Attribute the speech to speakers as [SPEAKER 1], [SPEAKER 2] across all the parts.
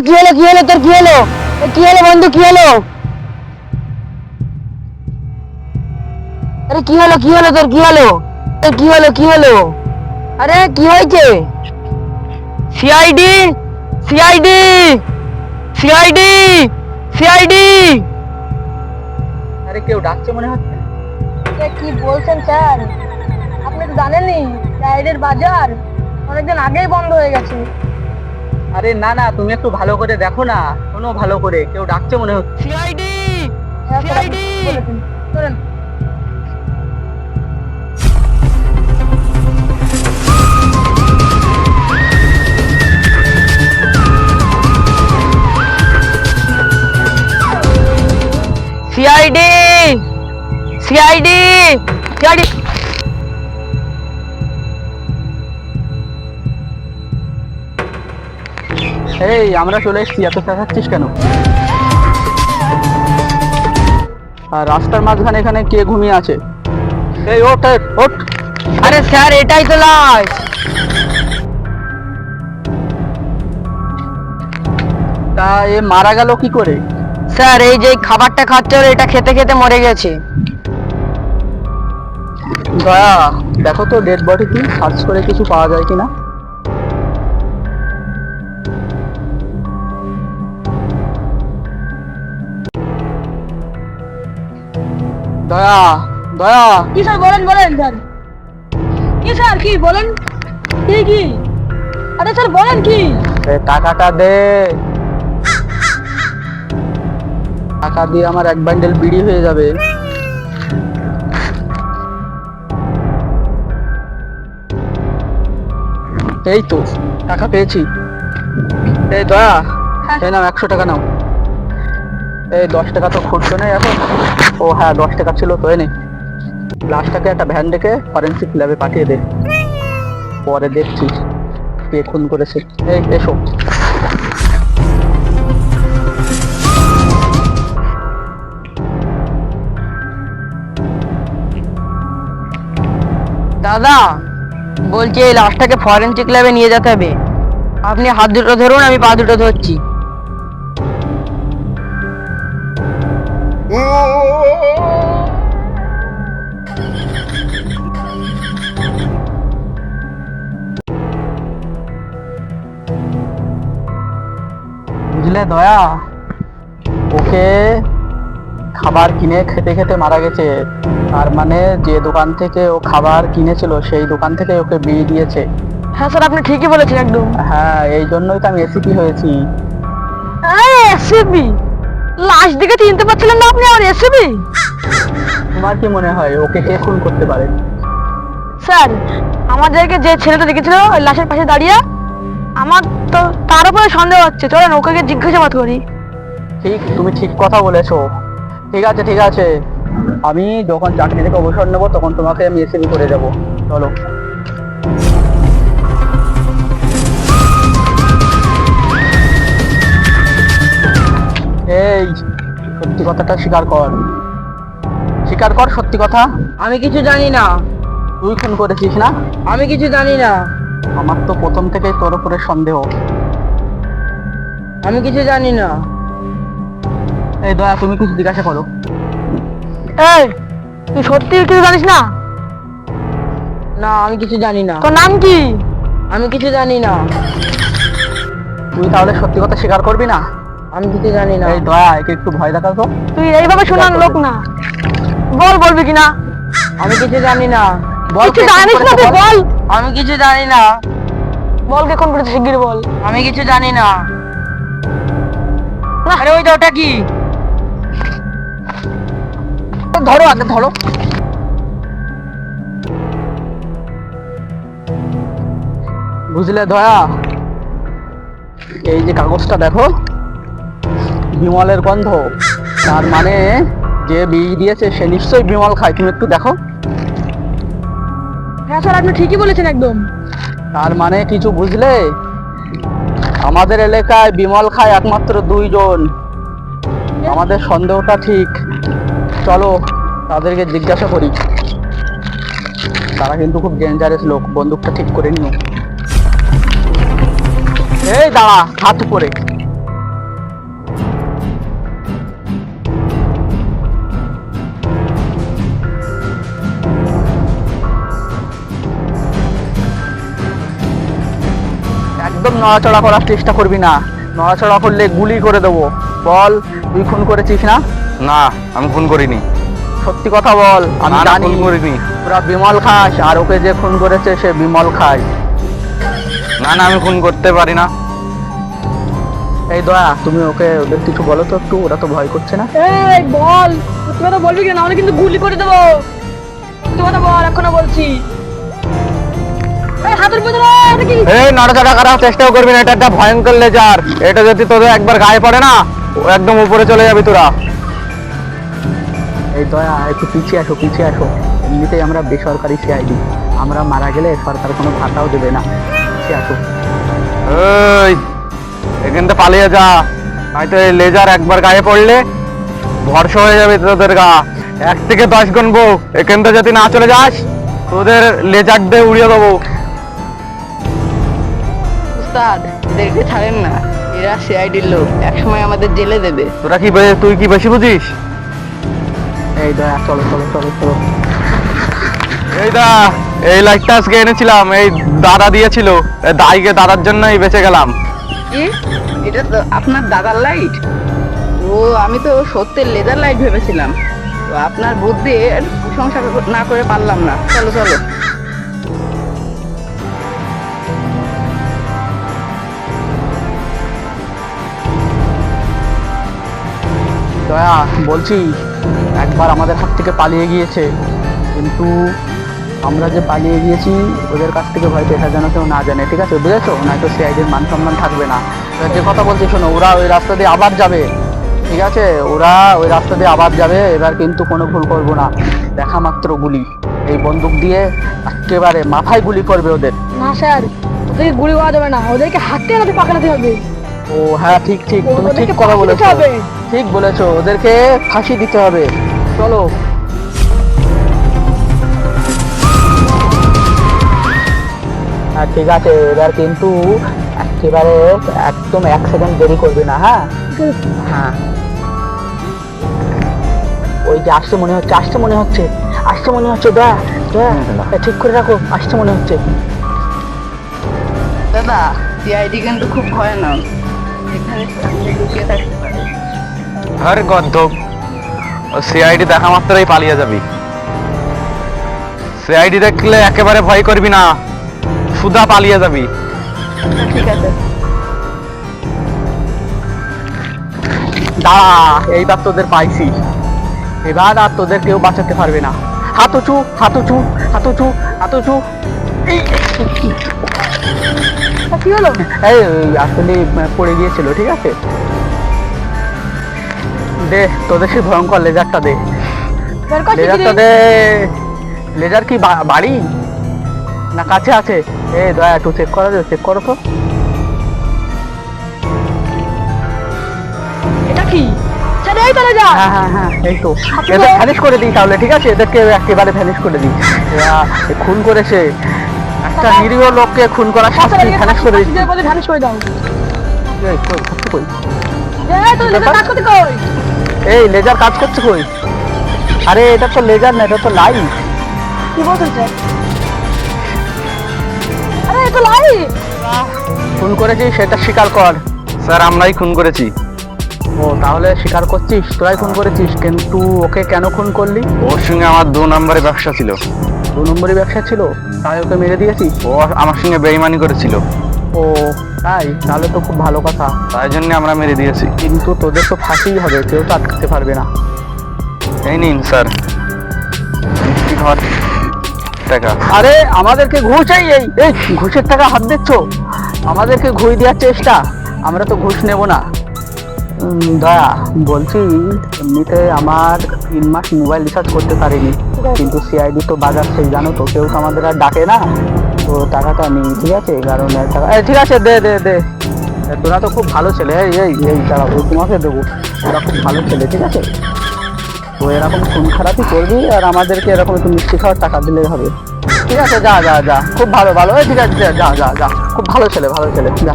[SPEAKER 1] তোর কি হলো কি হলো তোর কি হলো? কি হলো বন্ধু কি হলো? আরে কি হলো কি হলো তোর কি হলো? এ, কি হলো কি হলো? আরে কি হয়েছে? CID CID CID CID.
[SPEAKER 2] আরে কেউ ডাকছে মনে হচ্ছে?
[SPEAKER 1] কি বলছেন স্যার? আপনি তো জানেনই রাইডের বাজার অনেকদিন আগেই বন্ধ হয়ে গেছে।
[SPEAKER 2] আরে না না তুমি একটু ভালো করে দেখো না। শোনো ভালো করে কেউ ডাকছে মনে হচ্ছে।
[SPEAKER 1] সিআইডি! সিআইডি! চলেন। সিআইডি! সিআইডি! সিআইডি!
[SPEAKER 2] এই আমরা চলে এসেছি। এত চেঁচাচ্ছিস কেন? আর রাস্তার মাঝখানে এখানে কে ঘুমিয়ে আছে? এই ওঠ ওঠ
[SPEAKER 1] আরে স্যার এটাই তো লাশ।
[SPEAKER 2] তা এ মারা গেল কি করে?
[SPEAKER 1] স্যার এই যে খাবারটা খাচ্ছে ওর এটা খেতে খেতে মরে গেছে।
[SPEAKER 2] দয়া দেখো তো ডেড বডি কি? সার্চ করে কিছু পাওয়া যায় কিনা? দয়া দয়া।
[SPEAKER 1] কি স্যার বলেন বলেন স্যার? কি স্যার কি বলেন? কি কি? আরে স্যার বলেন কি?
[SPEAKER 2] টাকাটা দে। টাকা দিয়ে আমার এক বান্ডেল বিড়ি হয়ে যাবে। এই তো টাকা পেয়েছি। এই দয়া এই নাও একশো টাকা নাও। এই দশ টাকা তো খুঁজছো নেই এখন? ও হ্যাঁ দশ টাকা ছিল, তো এনে লাস্টটাকে একটা ভ্যান ডেকে ফরেন্সিক ল্যাবে পাঠিয়ে দে। পরে দেখছি কে খুন করেছে। এই, এসো।
[SPEAKER 1] দাদা, বলছি এই লাশটাকে ফরেনসিক ল্যাবে নিয়ে যেতে হবে। আপনি হাত দুটো ধরুন, আমি পা দুটো ধরছি।
[SPEAKER 2] বুঝলে দয়া। ওকে খাবার কিনে খেতে খেতে মারা গেছে। তার মানে যে দোকান থেকে ও খাবার কিনেছিল সেই দোকান থেকে ওকে বিয়ে দিয়েছে।
[SPEAKER 1] হ্যাঁ স্যার আপনি ঠিকই বলেছেন একদম।
[SPEAKER 2] হ্যাঁ এই জন্যই তো আমি এসিপি হয়েছি।
[SPEAKER 1] এসিবি লাশ দিকে চিনতে পারছিলেন না আপনি আর এসিবি
[SPEAKER 2] তোমার কি মনে হয় ওকে কে খুন করতে পারে?
[SPEAKER 1] স্যার আমাদেরকে যে ছেলেটা দেখেছিল ওই লাশের পাশে দাঁড়িয়ে আমার তো তার উপরে সন্দেহ হচ্ছে। চলেন ওকে গিয়ে জিজ্ঞাসাবাদ করি।
[SPEAKER 2] ঠিক তুমি ঠিক কথা বলেছ। ঠিক আছে ঠিক আছে। আমি যখন চাকরি থেকে অবসর নেব তখন তোমাকে আমি এসিপি করে যাব চলো। এই সত্যি কথাটা স্বীকার কর। স্বীকার কর সত্যি কথা।
[SPEAKER 1] আমি কিছু জানি না।
[SPEAKER 2] তুই খুন করেছিস না?
[SPEAKER 1] আমি কিছু জানি না।
[SPEAKER 2] আমার তো প্রথম থেকেই তোর উপরে সন্দেহ।
[SPEAKER 1] আমি কিছু জানি না।
[SPEAKER 2] এই দয়া তুমি কিছু জিজ্ঞাসা করো।
[SPEAKER 1] এই তুই সত্যি কিছু জানিস না? না আমি কিছু জানি না। তোর নাম কি? আমি কিছু জানি না।
[SPEAKER 2] তুই তাহলে সত্যি কথা স্বীকার করবি না?
[SPEAKER 1] আমি কিছু জানি না।
[SPEAKER 2] এই দয়া একে একটু ভয় দেখাও তো।
[SPEAKER 1] তুই এইভাবে শোনান লোক না। বল বলবি কিনা? আমি কিছু জানি না।
[SPEAKER 2] বল
[SPEAKER 1] কিছু জানিস না তুই
[SPEAKER 2] বল।
[SPEAKER 1] আমি কিছু জানি না। বল কে কোন করেছে শিগগির বল। আমি কিছু জানি না। আরে ওইটা ওটা কি?
[SPEAKER 2] ধরো আগে ধরো। বুঝলে দয়া? এই যে কাগজটা দেখো বিমলের গন্ধ। তার মানে যে বিষ দিয়েছে সে নিশ্চয়ই বিমল খায়। তুমি একটু দেখো।
[SPEAKER 1] হ্যাঁ স্যার, আপনি ঠিকই বলেছেন একদম।
[SPEAKER 2] তার মানে কিছু বুঝলে? আমাদের এলাকায় বিমল খায় একমাত্র দুইজন। আমাদের সন্দেহটা ঠিক। চলো, তাদেরকে জিজ্ঞাসা করি। তারা কিন্তু খুব ডেঞ্জারাস লোক, বন্দুকটা ঠিক করে নিও। এই দাঁড়া, হাত উপরে। একদম নড়াচড়া করার চেষ্টা করবি না। নড়াচড়া করলে গুলি করে দেবো। বল তুই খুন করেছিস না?
[SPEAKER 3] না আমি খুন করিনি।
[SPEAKER 2] সত্যি কথা বল আমি জানি।
[SPEAKER 3] খুন করিনি।
[SPEAKER 2] তোরা বিমল খাস আর ওকে যে খুন করেছে সে বিমল খায়
[SPEAKER 3] না না আমি খুন করতে পারি না।
[SPEAKER 2] এই দয়া তুমি ওকে ওদের কিছু বলো তো একটু ওরা তো ভয় করছে না।
[SPEAKER 1] এই বল সত্যি কথা বলবি কি না? হলে কিন্তু গুলি করে দেবো। সত্যি কথা বল এখনও বলছি। এই হাতের ভিতরে!
[SPEAKER 3] এই নড়াচড়া করার চেষ্টাও করবি না এটা একটা ভয়ঙ্কর লেজার এটা যদি তোদের একবার গায়ে পড়ে না একদম উপরে চলে যাবি তোরা।
[SPEAKER 2] এই দয়া একটু পিছিয়ে আসো পিছিয়ে আসো। এমনিতেই আমরা বেসরকারি সিআইডি আমরা মারা গেলে সরকার কোনো ভাতাও দেবে না। পিছিয়ে আসো।
[SPEAKER 3] এই এখান থেকে পালিয়ে যা। নয়তো এই লেজার একবার গায়ে পড়লে ভরসা হয়ে যাবে তোদের গা। এক থেকে দশ গুনবো। এখান থেকে যদি না চলে যাস তোদের লেজার দিয়ে উড়িয়ে দেবো।
[SPEAKER 4] উস্তাদ দেখে ছাড়েন না। এরা সিআইডির লোক একসময় আমাদের জেলে দেবে।
[SPEAKER 3] তোরা কি বে- তুই কি বেশি বুঝিস?
[SPEAKER 2] এই দয়া চলো চলো চলো চলো।
[SPEAKER 3] এই দা এই লাইটটা আজকে এনেছিলাম এই দাদা দিয়েছিল। এই দাইকে দাদার জন্যই বেঁচে গেলাম।
[SPEAKER 4] কি? এটা তো আপনার দাদার লাইট ও আমি তো সত্যের লেজার লাইট ভেবেছিলাম। তো আপনার বুদ্ধি প্রশংসা না করে পারলাম না। চলো চলো।
[SPEAKER 2] দয়া বলছি, একবার আমাদের হাত থেকে পালিয়ে গিয়েছে। কিন্তু আমরা যে পালিয়ে গিয়েছি, ওদের কাছ থেকে ভয় পেশা যেন কেউ না জানে, ঠিক আছে? বুঝেছ? নয়তো সিআইডির মান সম্মান থাকবে না। যে কথা বলছি, শোনো, ওরা ওই রাস্তা দিয়ে আবার যাবে, ঠিক আছে? ওরা ওই রাস্তা দিয়ে আবার যাবে, এবার কিন্তু কোনো ভুল করব না। দেখা মাত্র গুলি। এই বন্দুক দিয়ে একেবারে মাথায় গুলি করবে ওদের।
[SPEAKER 1] না স্যার, ওদেরকে গুলি করা যাবে না। ওদেরকে হাতে হাতে পাকাতে হবে?
[SPEAKER 2] ও হ্যাঁ ঠিক ঠিক তুমি ঠিক কথা বলেছ। ঠিক বলেছ ওদেরকে ফাঁসি দিতে হবে। চলো। হ্যাঁ ঠিক আছে এবার কিন্তু একেবারে একদম এক সেকেন্ড দেরি করবে না হ্যাঁ? হ্যাঁ। ওই যে আসতে মনে হচ্ছে আসতে মনে হচ্ছে আসতে মনে হচ্ছে দয়া দয়া ঠিক করে রাখো আসতে মনে হচ্ছে।
[SPEAKER 4] দাদা সিআইডি কিন্তু খুব ভয়ানক।
[SPEAKER 3] আরে গদ্ধব সিআইডি দেখা মাত্রই পালিয়ে যাবি। সিআইডি দেখলে একেবারে ভয় করবি না। সুদা পালিয়ে যাবি।
[SPEAKER 2] দাঁড়া, এইবার তোদের পাইছি। এবার আর তোদের কেউ বাঁচাতে পারবে না। হাত উঁচু হাত উঁচু হাত উঁচু হাত উঁচু।
[SPEAKER 1] কি হলো?
[SPEAKER 2] এই আসলে পড়ে গিয়েছিল ঠিক আছে? দে তোদের সেই ভয়ঙ্কর লেজারটা দে। লেজারটা দে। লেজার কি বাড়ি? না কাছে আছে। এ দয়া একটু চেক করা যাবে চেক করো তো।
[SPEAKER 1] এটা কি?
[SPEAKER 2] হ্যাঁ হ্যাঁ হ্যাঁ করে দিই তাহলে ঠিক আছে? এদেরকে একেবারে ভ্যানিশ করে দিই। খুন করেছে। একটা নিরীহ লোককে খুন করার শাস্তি ভ্যানিশ করে দিচ্ছি।
[SPEAKER 1] ধানিশ করে দাও
[SPEAKER 2] এই, কই, করছে কই?
[SPEAKER 1] এই তো
[SPEAKER 2] ব্যাপার?
[SPEAKER 1] কাজ করতে কই?
[SPEAKER 2] এই লেজার কাজ করছে কই? আরে এটা তো লেজার না এটা তো লাইট।
[SPEAKER 1] কি স্যার আরে এটা লাইট।
[SPEAKER 2] খুন করেছিস সেটা স্বীকার কর।
[SPEAKER 3] স্যার আমরাই খুন করেছি।
[SPEAKER 2] ও তাহলে স্বীকার করছিস? তোরাই খুন করেছিস কিন্তু ওকে কেন খুন করলি?
[SPEAKER 3] ওর সঙ্গে আমার দু নম্বরে ব্যবসা ছিল।
[SPEAKER 2] দু নম্বরই ব্যবসা ছিল তাই ওকে মেরে দিয়েছিস
[SPEAKER 3] ও আমার সঙ্গে বেইমানি করেছিল।
[SPEAKER 2] ও তাই? তাহলে তো খুব ভালো কথা।
[SPEAKER 3] তাই জন্য আমরা মেরে দিয়েছি।
[SPEAKER 2] কিন্তু তোদের তো ফাঁসিই হবে কেউ তো আটকাতে পারবে না।
[SPEAKER 3] এই নিন স্যার। টাকা।
[SPEAKER 2] আরে আমাদেরকে ঘুষ এই এই এই ঘুষের টাকা হাত দিচ্ছ? আমাদেরকে ঘুষ দেওয়ার চেষ্টা। আমরা তো ঘুষ নেব না। দয়া বলছি এমনিতে আমার তিন মাস মোবাইল রিচার্জ করতে পারিনি। কিন্তু সিআইডি তো বাজার সেই জানো তো, কেউ তো আমাদের আর ডাকে না। তো টাকাটা নেই, ঠিক আছে? কারণ টাকা ঠিক আছে, দে দে দে। তোরা তো খুব ভালো ছেলে। এই এই এই এই তোমাকে দেবো। তোরা খুব ভালো ছেলে, ঠিক আছে? তো এরকম খুন খারাপই করবি আর আমাদেরকে এরকম একটু মিষ্টি খাওয়ার টাকা দিলেই হবে। ঠিক আছে, যা যা যা। খুব ভালো ভালো। ঠিক আছে, যা যা যা। খুব ভালো ছেলে ভালো ছেলে, যা।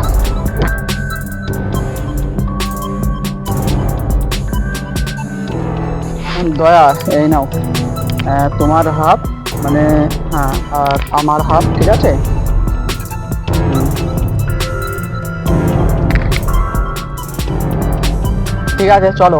[SPEAKER 2] দয়া, এই নাও। তোমার হাফ মানে হ্যাঁ আর আমার হাফ ঠিক আছে? ঠিক আছে, চলো।